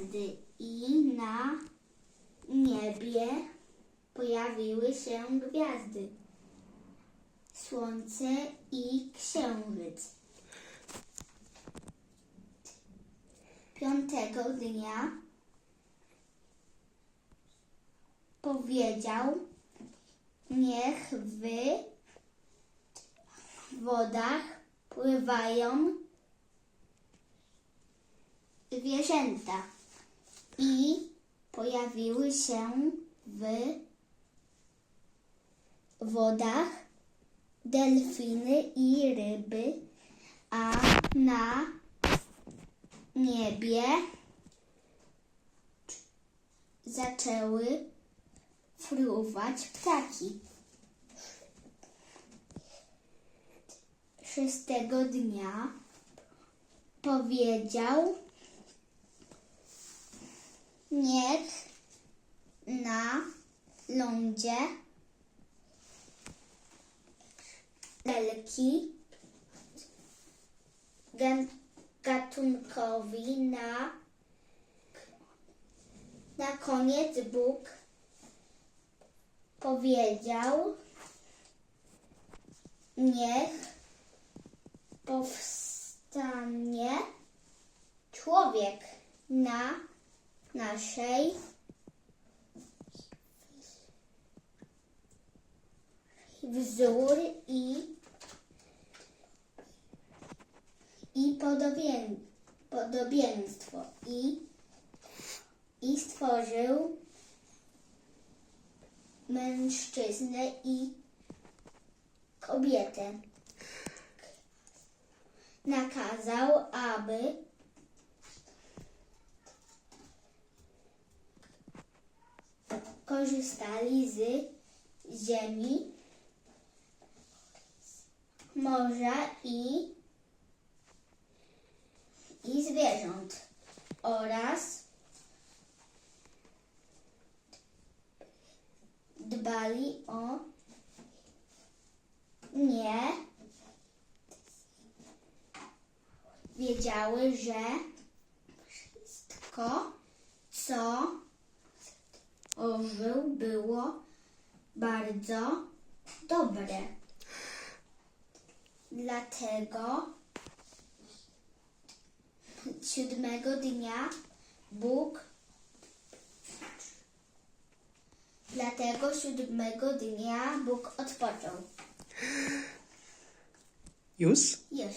gwiazdy i na niebie pojawiły się gwiazdy, słońce i księżyc. Piątego dnia powiedział, niech w wodach pływają zwierzęta i pojawiły się w wodach delfiny i ryby, a na niebie zaczęły fruwać ptaki. Szóstego dnia powiedział, niech na lądzie elki gan- gatunkowi na na koniec Bóg powiedział niech powstanie człowiek na naszej wzór i i podobien, podobieństwo i i stworzył mężczyznę i kobietę. Nakazał, aby korzystali z ziemi, morza i, i zwierząt oraz dbali o nie. Wiedziały, że wszystko, co ożył, było bardzo dobre. Dlatego siódmego dnia Bóg Dlatego siódmego dnia Bóg odpoczął. Już? Już.